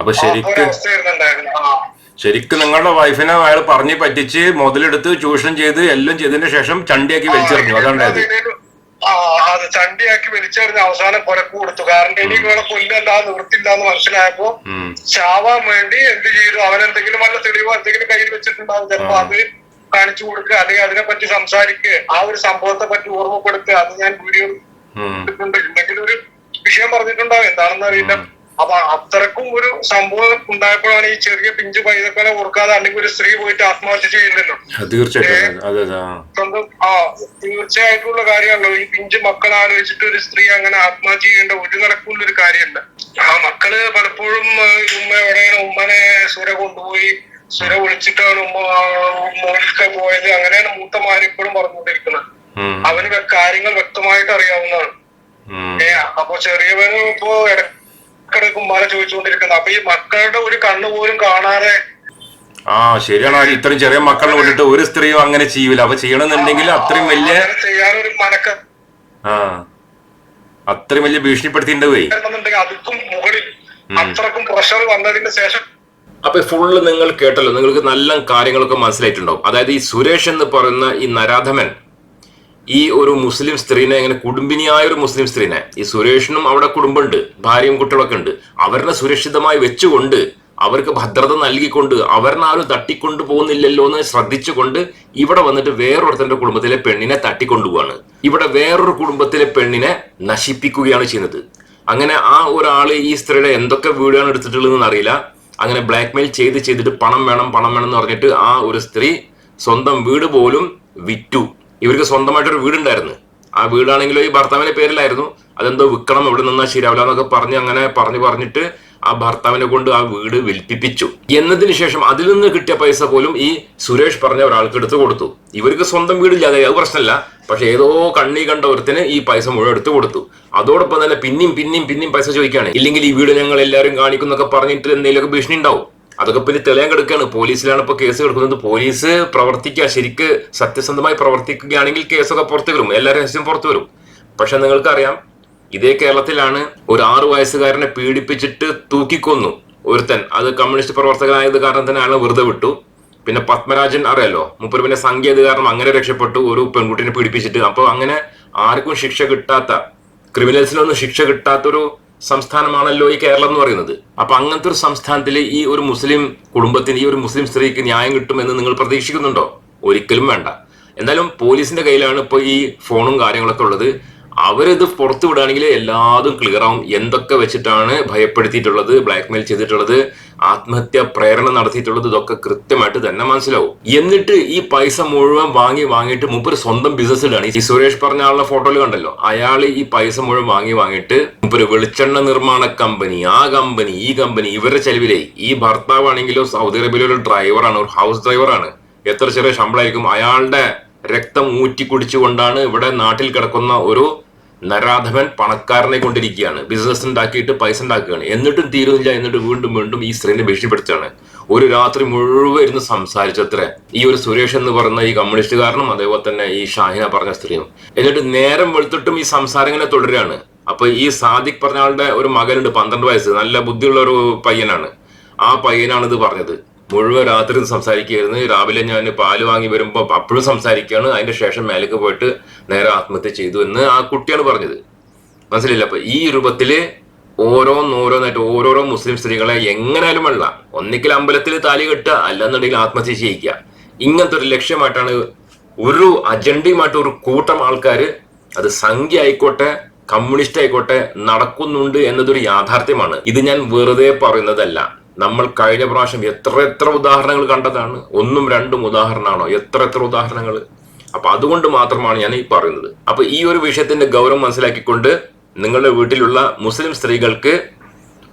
അപ്പൊ ശരിക്ക് നിങ്ങളുടെ വൈഫിനെ അയാൾ പറഞ്ഞു പറ്റിച്ച് മുതലെടുത്ത് ചൂഷണം ചെയ്ത് എല്ലാം ചെയ്തതിന് ശേഷം ചണ്ടിയാക്കി വലിച്ചെറിഞ്ഞു. അതുണ്ടായത് അത് ചണ്ടിയാക്കി വലിച്ചെറിഞ്ഞ് അവസാനം കൊലക്ക് കൊടുത്തു. കാരണം ഇനി ഇവിടെ കൊല്ലല്ല നിവൃത്തില്ല എന്ന് മനസ്സിലായപ്പോ ചാവാൻ വേണ്ടി എന്ത് ചെയ്തു? അവനെന്തെങ്കിലും വല്ല തെളിവോ എന്തെങ്കിലും കയ്യിൽ വെച്ചിട്ടുണ്ടാവും. ചിലപ്പോ അത് കാണിച്ചു കൊടുക്കുക അല്ലെങ്കിൽ അതിനെ പറ്റി സംസാരിക്കുക ആ ഒരു സംഭവത്തെ പറ്റി ഓർമ്മപ്പെടുത്തുക അത് ഞാൻ വീഡിയോ എടുത്തിട്ടുണ്ട്. എന്തെങ്കിലും ഒരു വിഷയം പറഞ്ഞിട്ടുണ്ടാവും. എന്താണെന്ന് അറിയില്ല. അപ്പൊ അത്രക്കും ഒരു സംഭവം ഉണ്ടായപ്പോഴാണ് ഈ ചെറിയ പിഞ്ചു പൈതക്കളെ ഓർക്കാതെ അല്ലെങ്കിൽ ഒരു സ്ത്രീ പോയിട്ട് ആത്മഹത്യ ചെയ്യുന്നല്ലോ തീർച്ചയായിട്ടും. സ്വന്തം ആ തീർച്ചയായിട്ടുള്ള കാര്യമാണല്ലോ. ഈ പിഞ്ചു മക്കൾ ആലോചിച്ചിട്ട് ഒരു സ്ത്രീ അങ്ങനെ ആത്മഹത്യ ചെയ്യേണ്ട ഒരു നടക്കുള്ള ഒരു കാര്യമല്ല. ആ മക്കൾ പലപ്പോഴും ഉമ്മ എവിടെയാണ് ഉമ്മനെ സുര കൊണ്ടുപോയി സുര വിളിച്ചിട്ടാണ് മോളിലേക്ക് പോയത്. അങ്ങനെയാണ് മൂത്ത മാൻ ഇപ്പോഴും പറഞ്ഞുകൊണ്ടിരിക്കുന്നത്. അവന് കാര്യങ്ങൾ വ്യക്തമായിട്ട് അറിയാവുന്നതാണ്. ഏ അപ്പൊ ചെറിയവന് ഇപ്പോ ഇടക്കിടക്ക് ഉമ്മാനെ ചോദിച്ചുകൊണ്ടിരിക്കുന്നത് അപ്പൊ ഈ മക്കളുടെ ഒരു കണ്ണു പോലും കാണാതെ ആ ശരിയാണ്. ഇത്രയും ചെറിയ മക്കളെ വിട്ടിട്ട് ഒരു സ്ത്രീയും അങ്ങനെ ചെയ്യൂല. അപ്പൊ ചെയ്യണമെന്നുണ്ടെങ്കിൽ അത്രയും വലിയ മനക്ക ആ. അത്രയും വലിയ ഭീഷണിപ്പെടുത്തിണ്ടാവേ അതുക്കും മുകളിൽ അത്രക്കും പ്രഷർ വന്നതിന് ശേഷം അപ്പൊ ഫുള്ള് നിങ്ങൾ കേട്ടല്ലോ നിങ്ങൾക്ക് നല്ല കാര്യങ്ങളൊക്കെ മനസ്സിലായിട്ടുണ്ടാവും. അതായത് ഈ സുരേഷ് എന്ന് പറയുന്ന ഈ നരാധമൻ ഈ ഒരു മുസ്ലിം സ്ത്രീനെ ഇങ്ങനെ കുടുംബിനിയായ ഒരു മുസ്ലിം സ്ത്രീനെ ഈ സുരേഷിനും അവിടെ കുടുംബമുണ്ട് ഭാര്യയും കുട്ടികളൊക്കെ ഉണ്ട്. അവരെ സുരക്ഷിതമായി വെച്ചുകൊണ്ട് അവർക്ക് ഭദ്രത നൽകിക്കൊണ്ട് അവരിനെ ആരും തട്ടിക്കൊണ്ടു പോകുന്നില്ലല്ലോ എന്ന് ശ്രദ്ധിച്ചുകൊണ്ട് ഇവിടെ വന്നിട്ട് വേറൊരുത്തന്റെ കുടുംബത്തിലെ പെണ്ണിനെ തട്ടിക്കൊണ്ടുപോവാണ്. ഇവിടെ വേറൊരു കുടുംബത്തിലെ പെണ്ണിനെ നശിപ്പിക്കുകയാണ് ചെയ്യുന്നത്. അങ്ങനെ ആ ഒരാൾ ഈ സ്ത്രീയുടെ എന്തൊക്കെ വീടാണ് എടുത്തിട്ടുള്ളതെന്ന് അറിയില്ല. അങ്ങനെ ബ്ലാക്ക് മെയിൽ ചെയ്ത് ചെയ്തിട്ട് പണം വേണം പണം വേണം എന്ന് പറഞ്ഞിട്ട് ആ ഒരു സ്ത്രീ സ്വന്തം വീട് പോലും വിറ്റു. ഇവർക്ക് സ്വന്തമായിട്ടൊരു വീടുണ്ടായിരുന്നു. ആ വീടാണെങ്കിലും ഈ ഭർത്താവിന്റെ പേരിലായിരുന്നു. അതെന്തോ വിൽക്കണം ഇവിടെ നിന്നാൽ ശരിയാവില്ല എന്നൊക്കെ പറഞ്ഞ് അങ്ങനെ പറഞ്ഞു പറഞ്ഞിട്ട് ആ ഭർത്താവിനെ കൊണ്ട് ആ വീട് വിൽപ്പിപ്പിച്ചു. എന്നതിന് ശേഷം അതിൽ നിന്ന് കിട്ടിയ പൈസ പോലും ഈ സുരേഷ് പറഞ്ഞ ഒരാൾക്ക് എടുത്തു കൊടുത്തു. ഇവർക്ക് സ്വന്തം വീടില്ലാതെ അത് പ്രശ്നമല്ല. പക്ഷെ ഏതോ കണ്ണി കണ്ട ഒരുത്തിന് ഈ പൈസ മുഴുവൻ എടുത്തു കൊടുത്തു. അതോടൊപ്പം തന്നെ പിന്നെയും പിന്നെയും പിന്നെയും പൈസ ചോദിക്കുകയാണ്. ഇല്ലെങ്കിൽ ഈ വീട് ഞങ്ങൾ എല്ലാവരും കാണിക്കുന്നൊക്കെ പറഞ്ഞിട്ട് എന്തെങ്കിലുമൊക്കെ ഭീഷണി ഉണ്ടാവും. അതൊക്കെ പിന്നെ തെളിയാൻ കിടക്കുകയാണ്. പോലീസിലാണ് ഇപ്പൊ കേസ് കിടക്കുന്നത്. പോലീസ് പ്രവർത്തിക്കുക ശരിക്ക് സത്യസന്ധമായി പ്രവർത്തിക്കുകയാണെങ്കിൽ കേസൊക്കെ പുറത്തു വരും. എല്ലാ രഹസ്യം പുറത്തു വരും. പക്ഷെ നിങ്ങൾക്കറിയാം ഇതേ കേരളത്തിലാണ് ഒരു ആറു വയസ്സുകാരനെ പീഡിപ്പിച്ചിട്ട് തൂക്കിക്കൊന്നു ഒരുത്തൻ. അത് കമ്മ്യൂണിസ്റ്റ് പ്രവർത്തകനായത് കാരണം തന്നെ അയാളെ വെറുതെ വിട്ടു. പിന്നെ പത്മരാജൻ അറിയാലോ മുപ്പര് പിന്നെ കാരണം അങ്ങനെ രക്ഷപ്പെട്ടു. ഒരു പെൺകുട്ടിനെ പീഡിപ്പിച്ചിട്ട്. അപ്പോൾ അങ്ങനെ ആർക്കും ശിക്ഷ കിട്ടാത്ത ക്രിമിനൽസിനൊന്നും ശിക്ഷ കിട്ടാത്തൊരു സംസ്ഥാനമാണല്ലോ ഈ കേരളം എന്ന് പറയുന്നത്. അപ്പൊ അങ്ങനത്തെ ഒരു സംസ്ഥാനത്തിൽ ഈ ഒരു മുസ്ലിം കുടുംബത്തിന് ഈ ഒരു മുസ്ലിം സ്ത്രീക്ക് ന്യായം കിട്ടുമെന്ന് നിങ്ങൾ പ്രതീക്ഷിക്കുന്നുണ്ടോ? ഒരിക്കലും വേണ്ട. എന്തായാലും പോലീസിന്റെ കയ്യിലാണ് ഇപ്പൊ ഈ ഫോണും കാര്യങ്ങളൊക്കെ ഉള്ളത്. അവരിത് പുറത്തു വിടുകയാണെങ്കിൽ എല്ലാതും ക്ലിയർ ആവും. എന്തൊക്കെ വെച്ചിട്ടാണ് ഭയപ്പെടുത്തിയിട്ടുള്ളത് ബ്ലാക്ക്മെയിൽ ചെയ്തിട്ടുള്ളത് ആത്മഹത്യ പ്രേരണ നടത്തിയിട്ടുള്ളത് ഇതൊക്കെ കൃത്യമായിട്ട് തന്നെ മനസ്സിലാവും. എന്നിട്ട് ഈ പൈസ മുഴുവൻ വാങ്ങി വാങ്ങിയിട്ട് മുമ്പ് സ്വന്തം ബിസിനസ് ഇടാണ് ഈ സുരേഷ് പറഞ്ഞ ആളുടെ ഫോട്ടോയിൽ കണ്ടല്ലോ? അയാൾ ഈ പൈസ മുഴുവൻ വാങ്ങി വാങ്ങിയിട്ട് മുമ്പ് വെളിച്ചെണ്ണ നിർമ്മാണ കമ്പനി ആ കമ്പനി ഈ കമ്പനി ഇവരുടെ ചെലവിലേ ഈ ഭർത്താവാണെങ്കിലും സൗദി അറേബ്യയിലെ ഒരു ഡ്രൈവറാണ് ഒരു ഹൗസ് ഡ്രൈവറാണ് എത്ര ചെറിയ ശമ്പളമായിരിക്കും അയാളുടെ രക്തം ഊറ്റി കുടിച്ചുകൊണ്ടാണ് ഇവിടെ നാട്ടിൽ കിടക്കുന്ന ഒരു നരാധവൻ പണക്കാരനെ കൊണ്ടിരിക്കുകയാണ്. ബിസിനസ് ഉണ്ടാക്കിയിട്ട് പൈസ ഉണ്ടാക്കുകയാണ്. എന്നിട്ടും തീരുന്നില്ല. എന്നിട്ട് വീണ്ടും വീണ്ടും ഈ സ്ത്രീനെ ഭീഷണിപ്പെടുത്തുകയാണ്. ഒരു രാത്രി മുഴുവൻ ഇരുന്ന് സംസാരിച്ചത്രേ. ഈ ഒരു സുരേഷ് എന്ന് പറയുന്ന ഈ കമ്മ്യൂണിസ്റ്റുകാരനും അതേപോലെ തന്നെ ഈ ഷാഹിന പറഞ്ഞ സ്ത്രീയും. എന്നിട്ട് നേരം വെളുത്തിട്ടും ഈ സംസാരം ഇങ്ങനെ തുടരുകയാണ്. അപ്പൊ ഈ സാദിഖ് പറഞ്ഞ ആളുടെ ഒരു മകനുണ്ട് പന്ത്രണ്ട് വയസ്സ്. നല്ല ബുദ്ധിയുള്ള ഒരു പയ്യനാണ്. ആ പയ്യനാണ് ഇത് പറഞ്ഞത്. മുഴുവൻ രാത്രി സംസാരിക്കുകയായിരുന്നു. രാവിലെ ഞാൻ പാൽ വാങ്ങി വരുമ്പോൾ അപ്പോഴും സംസാരിക്കുകയാണ്. അതിന്റെ ശേഷം മേലേക്ക് പോയിട്ട് നേരെ ആത്മഹത്യ ചെയ്തു എന്ന് ആ കുട്ടിയാണ് പറഞ്ഞത്. മനസ്സിലില്ല അപ്പൊ ഈ രൂപത്തിൽ ഓരോന്നോരോന്നായിട്ട് ഓരോരോ മുസ്ലിം സ്ത്രീകളെ എങ്ങനെയാലും വെള്ള. ഒന്നിക്കൽ അമ്പലത്തിൽ താലി കെട്ടുക അല്ലെന്നുണ്ടെങ്കിൽ ആത്മഹത്യ ചെയ്യിക്കുക. ഇങ്ങനത്തെ ഒരു ലക്ഷ്യമായിട്ടാണ് ഒരു അജണ്ടയുമായിട്ട് ഒരു കൂട്ടം ആൾക്കാർ അത് സംഖ്യ ആയിക്കോട്ടെ കമ്മ്യൂണിസ്റ്റ് ആയിക്കോട്ടെ നടക്കുന്നുണ്ട് എന്നതൊരു യാഥാർത്ഥ്യമാണ്. ഇത് ഞാൻ വെറുതെ പറയുന്നതല്ല. നമ്മൾ കഴിഞ്ഞ പ്രാവശ്യം എത്ര എത്ര ഉദാഹരണങ്ങൾ കണ്ടതാണ്. ഒന്നും രണ്ടും ഉദാഹരണമാണോ? എത്ര എത്ര ഉദാഹരണങ്ങൾ? അപ്പൊ അതുകൊണ്ട് മാത്രമാണ് ഞാൻ ഈ പറയുന്നത്. അപ്പൊ ഈ ഒരു വിഷയത്തിന്റെ ഗൗരവം മനസ്സിലാക്കിക്കൊണ്ട് നിങ്ങളുടെ വീട്ടിലുള്ള മുസ്ലിം സ്ത്രീകൾക്ക്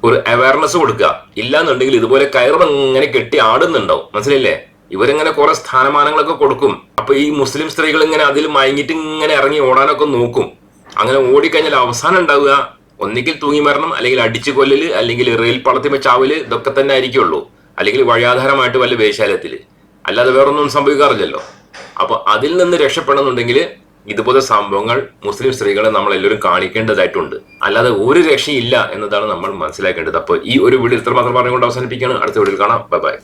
ഒരു അവയർനെസ് കൊടുക്കുക. ഇല്ലാന്നുണ്ടെങ്കിൽ ഇതുപോലെ കയറിങ്ങനെ കെട്ടി ആടുന്നുണ്ടോ മനസ്സിലില്ലേ ഇവരിങ്ങനെ കുറെ സ്ഥാനമാനങ്ങളൊക്കെ കൊടുക്കും. അപ്പൊ ഈ മുസ്ലിം സ്ത്രീകൾ ഇങ്ങനെ അതിൽ മയങ്ങിട്ട് ഇങ്ങനെ ഇറങ്ങി ഓടാനൊക്കെ നോക്കും. അങ്ങനെ ഓടിക്കഴിഞ്ഞാൽ അവസാനം ഉണ്ടാവുക ഒന്നിക്കിൽ തൂങ്ങി മരണം അല്ലെങ്കിൽ അടിച്ചു കൊല്ലല് അല്ലെങ്കിൽ റെയിൽ പളത്തിമ ചാവൽ ഇതൊക്കെ തന്നെ ആയിരിക്കുള്ളൂ. അല്ലെങ്കിൽ വഴിയാധാരമായിട്ട് വല്ല വേശാലത്തിൽ അല്ലാതെ വേറൊന്നും സംഭവിക്കാറില്ലല്ലോ. അപ്പൊ അതിൽ നിന്ന് രക്ഷപ്പെടണമെന്നുണ്ടെങ്കിൽ ഇതുപോലെ സംഭവങ്ങൾ മുസ്ലിം സ്ത്രീകളെ നമ്മൾ എല്ലാവരും കാണിക്കേണ്ടതായിട്ടുണ്ട്. അല്ലാതെ ഒരു രക്ഷയില്ല എന്നതാണ് നമ്മൾ മനസ്സിലാക്കേണ്ടത്. അപ്പോൾ ഈ ഒരു വീഡിയോ ഇത്രമാത്രം പറഞ്ഞുകൊണ്ട് അവസാനിപ്പിക്കുകയാണ്. അടുത്ത വീഡിയോയിൽ കാണാം. Bye bye.